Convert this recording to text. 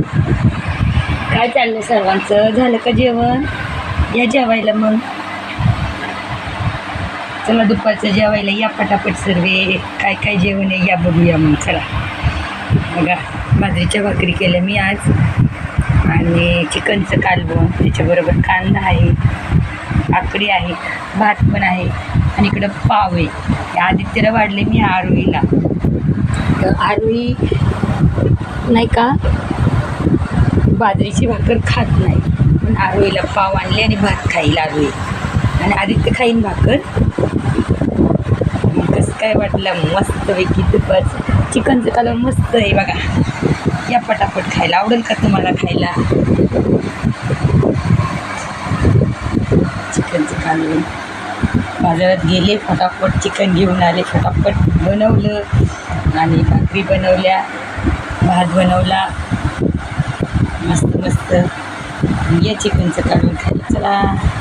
काय चाललं सर्वांचं? झालं का जेवण? या जेवायला मग. चला दुपारचं जेवायला या पटापट सर्वे. काय काय जेवण आहे या बघूया मग. चला. बघा बाजरीच्या भाकरी केल्या मी आज. आणि चिकनचं कालवण त्याच्याबरोबर कांदा आहे आकडी आहे भात पण आहे आणि इकडं पाव आहे. या आदित्यला वाढले मी आरोईला तर आरोई नाही का? बाजरीची भाकर खात नाही. पण आरोईला पाव आणले आणि भात खाईल आरोई आणि आदित्य खाईन भाकर. मग कसं काय वाटलं मस्तपैकी दुपारचं. चिकनचं कलर मस्त आहे बघा. या पटापट खायला. आवडेल का तुम्हाला खायला? चिकनचं कालवण. बाजारात गेले फटाफट चिकन घेऊन आले फटाफट बनवलं. आणि भाकरी बनवल्या भात बनवला. मस्त या चिकनचं काढून खायला चला.